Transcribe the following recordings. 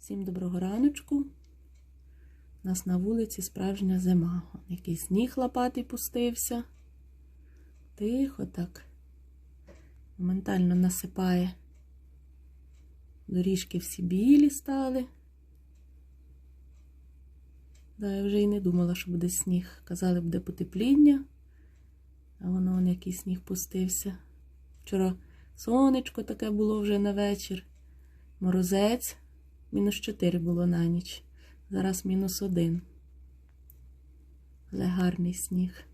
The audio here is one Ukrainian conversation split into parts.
Всім доброго раночку. У нас на вулиці справжня зима. Он Який сніг лопатий пустився. Тихо так. Моментально насипає. Доріжки всі білі стали. Да, я вже і не думала, що буде сніг. Казали, буде потепління. А воно он який сніг пустився. Вчора сонечко таке було вже на вечір. Морозець. Мінус 4 було на ніч. Зараз мінус 1. Але гарний сніг.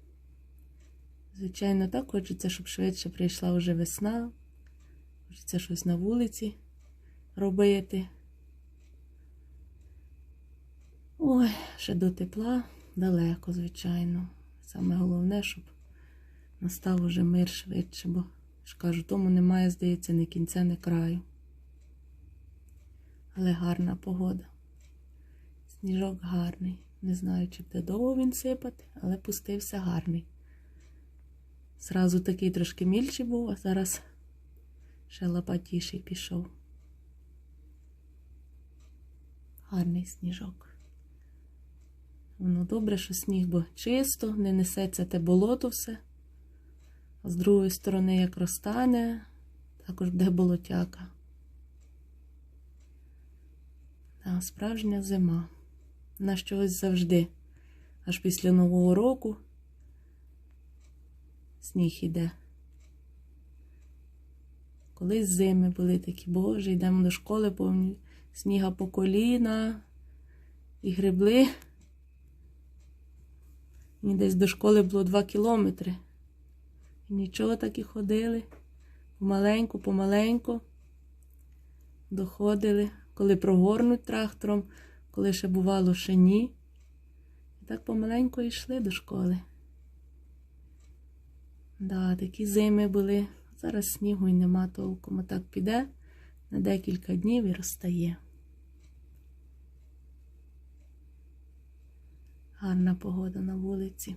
Звичайно, так хочеться, щоб швидше прийшла вже весна. Хочеться щось на вулиці робити. Ой, ще до тепла далеко, звичайно. Саме головне, щоб настав уже мир швидше, бо ж кажу, тому немає, здається, ні кінця, ні краю. Але гарна погода. Сніжок гарний. Не знаю, чи буде довго він сипати, але пустився гарний. Зразу такий трошки мільчий був, а зараз ще лопатіший пішов. Гарний сніжок. Воно добре, що сніг, бо чисто, не несеться те болото все. З другої сторони, як розтане, також буде болотяка. Та справжня зима. На щось завжди. Аж після Нового року сніг іде. Колись зими були такі, боже, йдемо до школи повні сніга по коліна і грибли. І десь до школи було два кілометри. І нічого так і ходили. Помаленьку, помаленьку доходили, коли прогорнуть трактором, коли ще бувало ще ні. І так помаленьку йшли до школи. Да, такі зими були. Зараз снігу й нема толком. Так піде на декілька днів і розтає. Гарна погода на вулиці.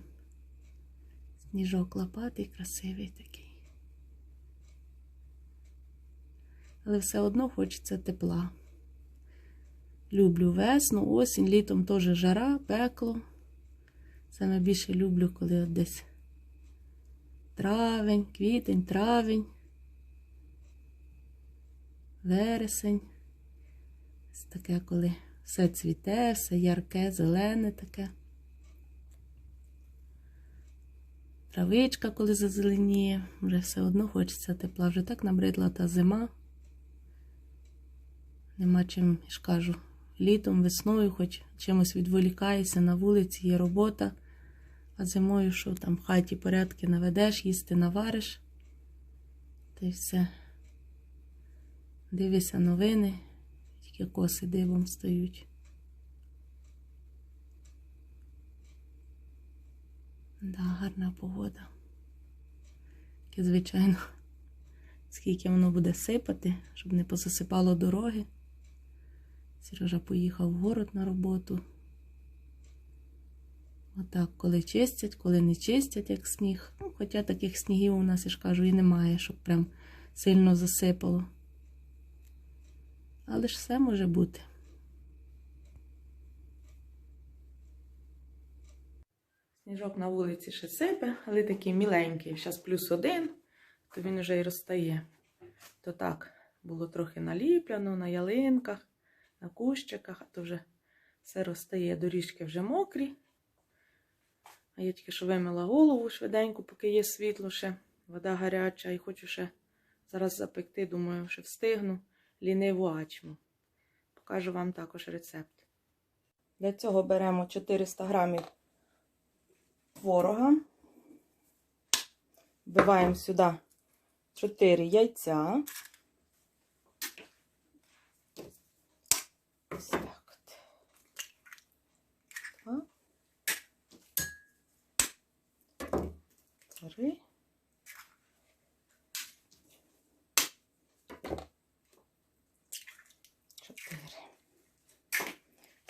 Сніжок лопатий, красивий такий. Але все одно хочеться тепла. Люблю весну, осінь, літом теж жара, пекло. Саме більше люблю, коли от десь травень, квітень, травень, вересень. Ось таке, коли все цвіте, все ярке, зелене таке. Травичка, коли зазеленіє, вже все одно хочеться тепла. Вже так набридла та зима. Нема чим, я ж кажу, літом, весною, хоч чимось відволікаєшся на вулиці, є робота. А зимою, що там в хаті порядки наведеш, їсти навариш. Та й все. Дивишся новини, тільки коси дивом стають. Да, гарна погода. Тільки, звичайно, скільки воно буде сипати, щоб не позасипало дороги. Сережа поїхав в город на роботу. Отак, коли чистять, коли не чистять, як сніг. Ну, хоча таких снігів у нас, я ж кажу, і немає, щоб прям сильно засипало. Але ж все може бути. Сніжок на вулиці ще сипе, але такий міленький. Зараз плюс один, то він вже і розтає. То так, було трохи наліпляно на ялинках, на кущиках, а то вже все розтає, доріжки вже мокрі. А я тільки що вимила голову швиденько, поки є світло ще, вода гаряча, і хочу ще зараз запекти, думаю, що встигну ліниву ачму. Покажу вам також рецепт. Для цього беремо 400 грамів творога. Вбиваємо сюди 4 яйця.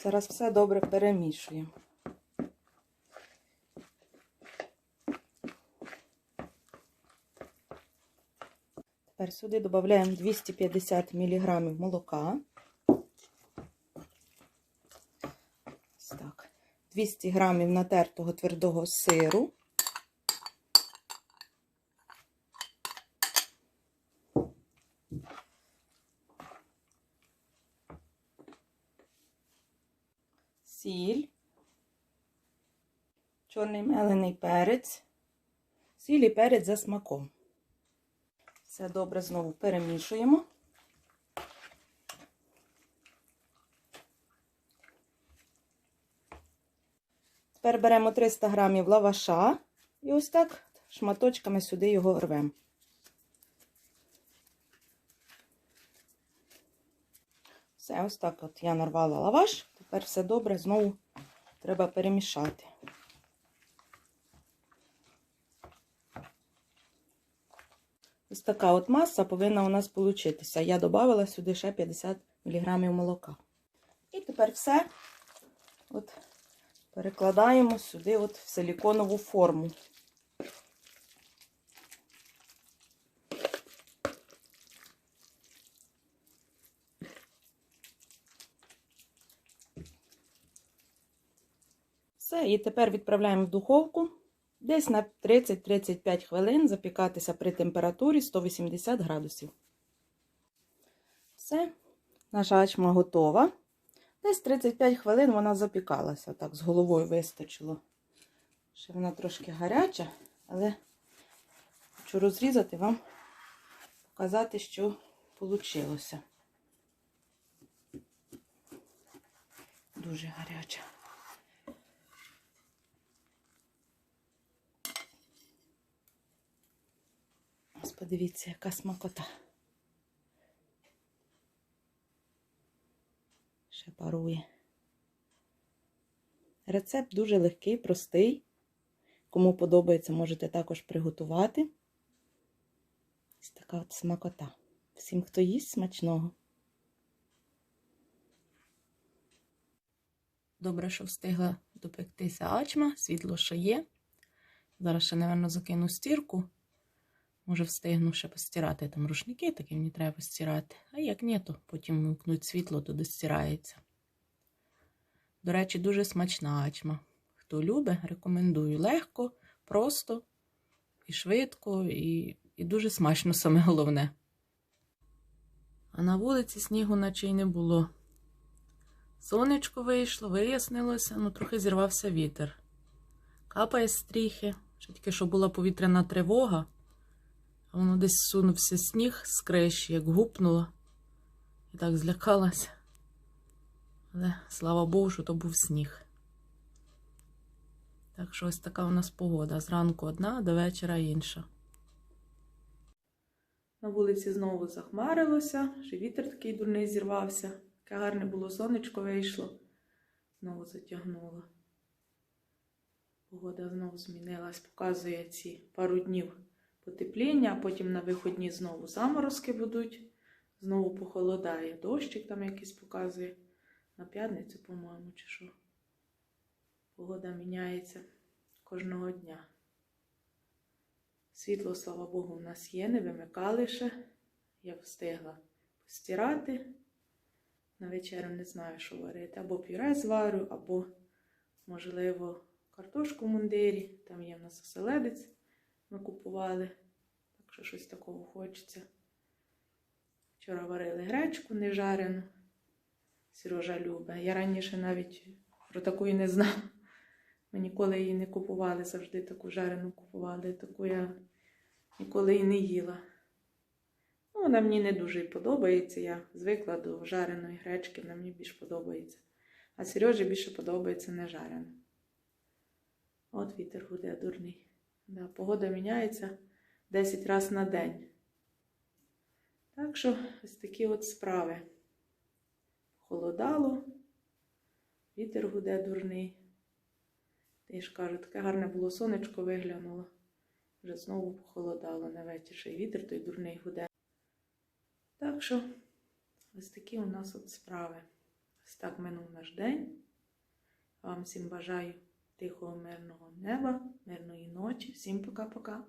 Зараз все добре перемішуємо. Тепер сюди додаємо 250 мг молока. Ось так. 200 г натертого твердого сиру. Чорний мелений перець. Сіль перець за смаком. Все добре знову перемішуємо. Тепер беремо 300 грамів лаваша і ось так шматочками сюди його рвемо. Все, ось так от я нарвала лаваш. Тепер все добре, знову треба перемішати. Ось така от маса повинна у нас получитися. Я додала сюди ще 50 мг молока. І тепер все от перекладаємо сюди от в силіконову форму. Все, і тепер відправляємо в духовку десь на 30-35 хвилин запікатися при температурі 180 градусів. Все, наша ачма готова. Десь 35 хвилин вона запікалася, так, з головою вистачило. Ще вона трошки гаряча, але хочу розрізати вам, показати, що вийшло. Дуже гаряча. Подивіться, яка смакота. Ще парує. Рецепт дуже легкий, простий. Кому подобається, можете також приготувати. Ось така от смакота. Всім, хто їсть, смачного. Добре, що встигла допектися ачма, світло ще є. Зараз ще, напевно, закину стірку. Може, встигну ще постирати там рушники, такі мені треба постирати. А як ні, то потім вимкнуть світло, то достирається. До речі, дуже смачна ачма. Хто любить, рекомендую. Легко, просто і швидко, і, і дуже смачно саме головне. А на вулиці снігу наче й не було. Сонечко вийшло, вияснилося, ну трохи зірвався вітер. Капає стріхи, ще тільки що була повітряна тривога. Воно десь сунувся сніг з криші, як гупнуло. І так злякалася. Але слава Богу, що то був сніг. Так що ось така у нас погода. Зранку одна, до вечора інша. На вулиці знову захмарилося, ще вітер такий дурний зірвався. Яке гарне було сонечко вийшло. Знову затягнуло. Погода знову змінилась, показує ці пару днів потепління, а потім на виходні знову заморозки будуть, знову похолодає. Дощик там якийсь показує. На п'ятницю, по-моєму, чи що. Погода міняється кожного дня. Світло, слава Богу, в нас є, не вимикали ще. Я встигла постирати. На вечерю не знаю, що варити. Або пюре зварю, або, можливо, картошку в мундирі. Там є в нас оселедець ми купували. Так що щось такого хочеться. Вчора варили гречку нежарену. Сережа любить. Я раніше навіть про таку і не знала. Ми ніколи її не купували, завжди таку жарену купували. Таку я ніколи і не їла. Ну, вона мені не дуже подобається. Я звикла до жареної гречки, вона мені більш подобається. А Сережі більше подобається не жарена. От вітер гуде дурний. Да, погода міняється 10 разів на день. Так що ось такі от справи. Холодало, вітер гуде дурний. Я ж кажу, таке гарне було сонечко виглянуло. Вже знову похолодало на вечір, ще й вітер той дурний гуде. Так що, ось такі у нас от справи. Ось так минув наш день. Вам всім бажаю тихого, мирного неба, мирної ночі. Всім пока-пока.